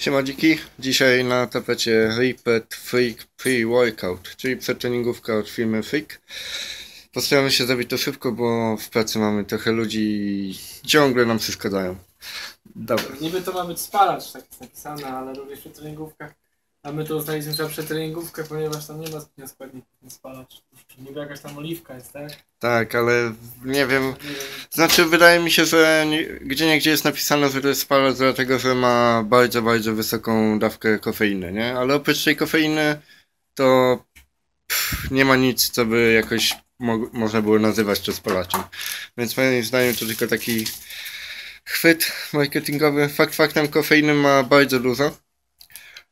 Siema dziki, dzisiaj na tapecie Repeat Freak Pre-Workout, czyli przetreningówka od firmy Freak. Postaramy się zrobić to szybko, bo w pracy mamy trochę ludzi i ciągle nam przeszkadzają. Dobra, Niby to ma być spalacz, tak jest napisane, ale również przetreningówka. A my to uznaliśmy za przetreningówkę, ponieważ tam nie ma zbytnio składników na spalacz. Niby jakaś tam oliwka jest, tak? tak, ale nie wiem, znaczy wydaje mi się, że gdzie niegdzie jest napisane, że to jest spalacz dlatego, że ma bardzo, bardzo wysoką dawkę kofeiny, nie? Ale oprócz tej kofeiny to pff, nie ma nic, co by jakoś mo- można było nazywać to spalaczem. Więc moim zdaniem to tylko taki chwyt marketingowy. Fakt faktem kofeiny ma bardzo dużo.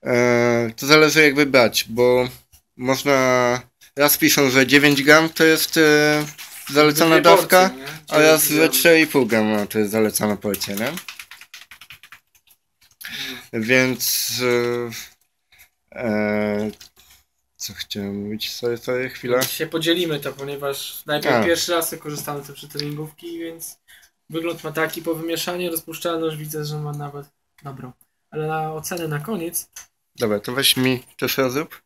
E, to zależy jak wybrać, bo można... Raz piszą, że 9 gram to jest e, zalecana dawka, porcje, a raz, że Dziewięć 4,5 grama to jest zalecana porcja, nie? Więc... E, e, co chciałem mówić? Sorry, sorry, chwila. Się podzielimy to, ponieważ najpierw A. pierwszy raz korzystamy z przetreningówki, więc wygląd ma taki po wymieszaniu, rozpuszczalność widzę, że ma nawet dobrą. Ale na ocenę na koniec, Dobra, to weź mi też rozrób.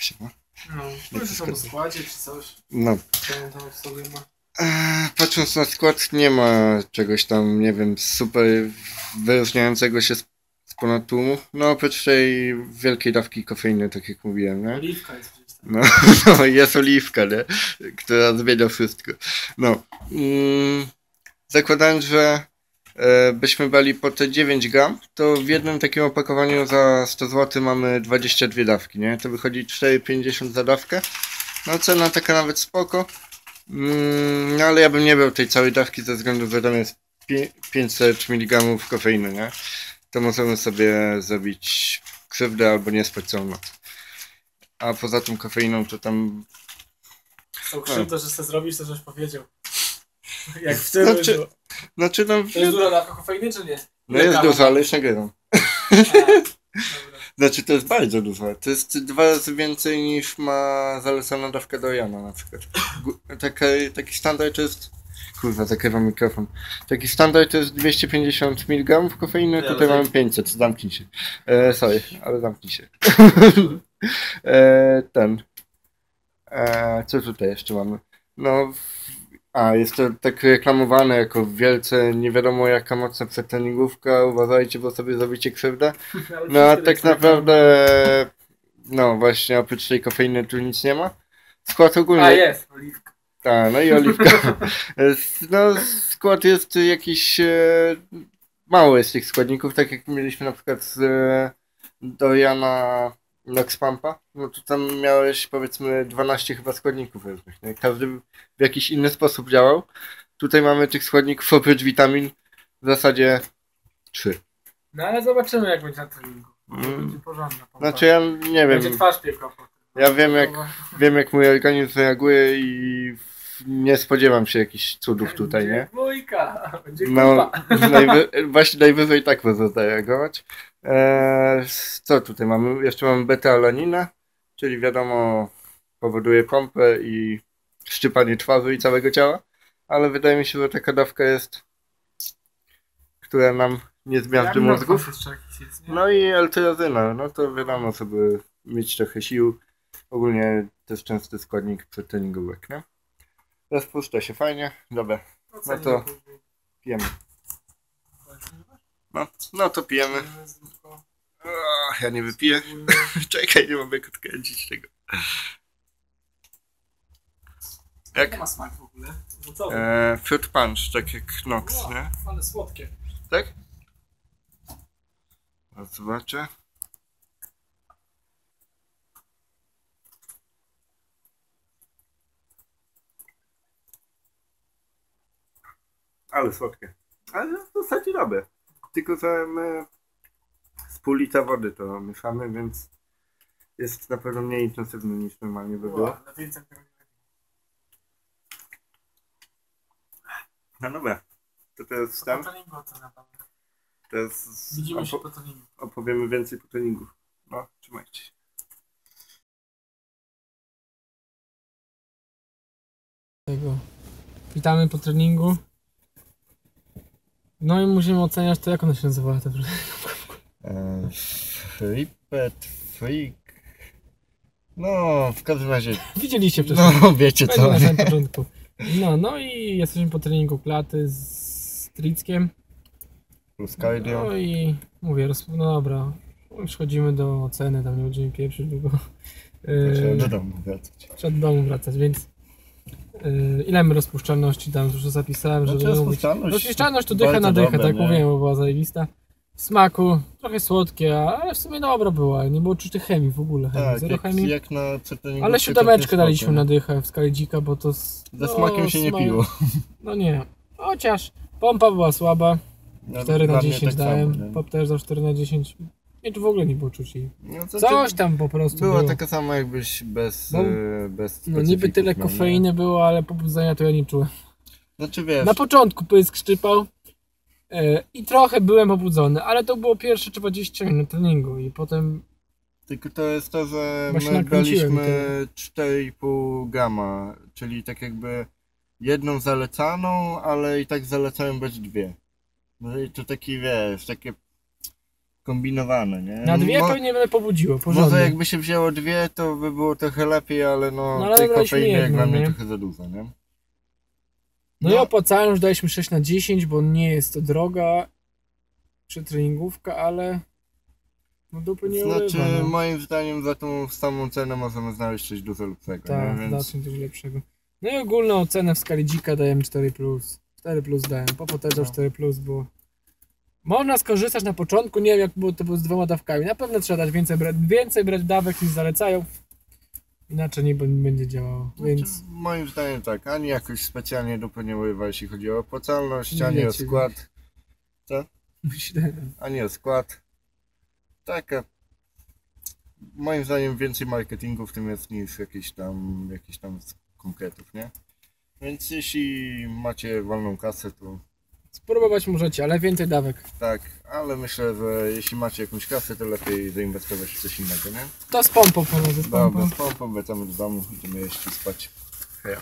Siema. no, powiedz są w składzie czy coś, No, co on tam w sobie ma. Eee, Patrząc na skład, nie ma czegoś tam, nie wiem, super wyróżniającego się z, z ponad tłumu. No, oprócz tej wielkiej dawki kofeiny, tak jak mówiłem, nie? Oliwka jest przecież tam. No, no jest oliwka, nie? Która zmienia wszystko. No. Mm, zakładając, że e, byśmy brali po te 9 gram, to w jednym takim opakowaniu za 100 zł mamy 22 dawki, nie? To wychodzi 4,50 za dawkę. No cena taka nawet spoko. Mm, no ale ja bym nie brał tej całej dawki ze względu, że tam jest pi- 500 mg kofeiny, nie? To możemy sobie zrobić krzywdę albo nie spać całą noc. A poza tym kofeiną to tam... Są krzywdę, że sobie zrobisz to, żeś powiedział. Jak w tym Znaczy-. Znaczy tam... To jest duża dawka kofeiny, czy nie? No jest dużo, ale już. A, dobra. Znaczy to jest bardzo dużo. To jest dwa razy więcej niż ma zalecana dawka do Jana na przykład. Taka, taki standard to jest... Kurwa, zakrywam mikrofon. Taki standard to jest 250 mg kofeiny, Ja tutaj mamy 500, zamknij się. E, sorry, ale zamknij się. e, ten. E, co tutaj jeszcze mamy? No, a jest to tak reklamowane jako wielce nie wiadomo jaka mocna przetreningówka, uważajcie, bo sobie zrobicie krzywdę. No a tak naprawdę, no właśnie oprócz tej kofeiny tu nic nie ma. Skład tam. ogólnie, A jest, oliwka. tak, no i oliwka. no skład jest jakiś, e, mało jest tych składników, tak jak mieliśmy na przykład z e, Doriana Nox Pampa, no to tam miałeś powiedzmy 12 chyba składników różnych, nie? Każdy w jakiś inny sposób działał. Tutaj mamy tych składników oprócz witamin w zasadzie 3. No ale zobaczymy jak będzie na treningu. Mm. Będzie porządna pompa. Znaczy ja nie Będzie wiem, twarz piekła potem. Ja wiem, jak- wiem jak mój organizm reaguje i nie spodziewam się jakichś cudów tutaj, nie? Będzie dwójka, będzie No, najwy, właśnie najwyżej tak można zareagować. Eee, co tutaj mamy? Jeszcze mamy beta-alaninę, czyli wiadomo powoduje pompę i szczypanie twarzy i całego ciała, ale wydaje mi się, że taka dawka jest, która nam nie zmiażdży mózgów. No i L-tyrozyna, no to wiadomo, żeby mieć trochę sił. Ogólnie to jest częsty składnik przetreningówek, nie? Rozpuszcza się fajnie, dobra, Ocenimy to- później. pijemy. No, no to pijemy. Ach, ja nie wypiję. Czekaj, nie mogę odkręcić tego. Jak Jak? ma smak w ogóle? Owocowy. Eee, fruit punch, tak jak Knox, Wow, nie? Ale słodkie. Tak? No, zobaczę. Ale słodkie. Ale w zasadzie dobre. Tylko, że my z litra wody to mieszamy, więc jest na pewno mniej intensywny niż normalnie by było. Będzie. No dobra. To teraz tam. Teraz Widzimy się po treningu. opowiemy więcej po treningu. No, trzymajcie się. Witamy po treningu. No i musimy oceniać to, jak ona się nazywała ta E, Flippet, Freak. No, w każdym razie. Widzieliście wcześniej. No, wiecie Będzie co. na samym początku. No, no i jesteśmy po treningu klaty z Trickiem. Plus cardio. No i mówię, roz... no dobra, już chodzimy do oceny, tam nie będziemy pieprzyć długo. Yy, do domu wracać. Trzeba do domu wracać, więc ile my rozpuszczalności tam dużo zapisałem, żeby Znaczy, nie rozpuszczalność Rozpuszczalność to dycha na dychę, tak nie? mówiłem, była zajebista. W smaku, trochę słodkie, ale w sumie dobra była, nie było tej chemii w ogóle, chemii, Tak, zero jak, chemii. jak na Ale siódemeczkę daliśmy na nie? dychę w skali dzika, bo to... s- Ze no, smakiem się nie smak- piło. No nie, chociaż pompa była słaba, No, 4 na dla mnie 10 tak dałem, samo, nie? pop też za 4 na 10. Nie, tu w ogóle nie było czuć jej. No, to Coś tam po prostu Była było. taka sama jakbyś bez, No, e, bez No niby tyle nie? kofeiny było, ale pobudzenia to ja nie czułem. Znaczy wiesz, Na początku pysk szczypał e, i trochę byłem obudzony, ale to było pierwsze 20 minut treningu i potem tylko to jest to, że Właśnie my braliśmy 4,5 gama, czyli tak jakby jedną zalecaną, ale i tak zalecałem być dwie. No i to taki wiesz, takie kombinowane, nie? na dwie Mo- pewnie mnie pobudziło, porządnie. Może jakby się wzięło dwie, to by było trochę lepiej, ale no, No, ale tej kofeiny jak dla mnie nie? trochę za dużo, nie? No, i opłacalność daliśmy 6 na 10, bo nie jest to droga przetreningówka, ale no dupy nie Znaczy, urywa, no. moim zdaniem za tą samą cenę możemy znaleźć coś dużo lepszego, Tak, nie? Więc dużo lepszego. No i ogólną ocenę w skali dzika dajemy 4+. Plus. 4 plus dałem, po potędze No. 4 plus było. Można skorzystać na początku, nie wiem jak było to było z dwoma dawkami. Na pewno trzeba dać więcej, więcej brać dawek niż zalecają. Inaczej nie będzie działało, więc Znaczy, moim zdaniem tak, ani jakoś specjalnie dupy nie urywa, jeśli chodzi o opłacalność, ani o skład, myślę, ani o skład. Taka, moim zdaniem więcej marketingu w tym jest niż jakiś tam, jakiś tam z konkretów, nie? Więc jeśli macie wolną kasę, to spróbować możecie, ale więcej dawek. tak, ale myślę, że jeśli macie jakąś kasę, to lepiej zainwestować w coś innego, nie? To z pompą panowie, z pompą. Dobra, z pompą wracamy do domu, idziemy i spać. Hej.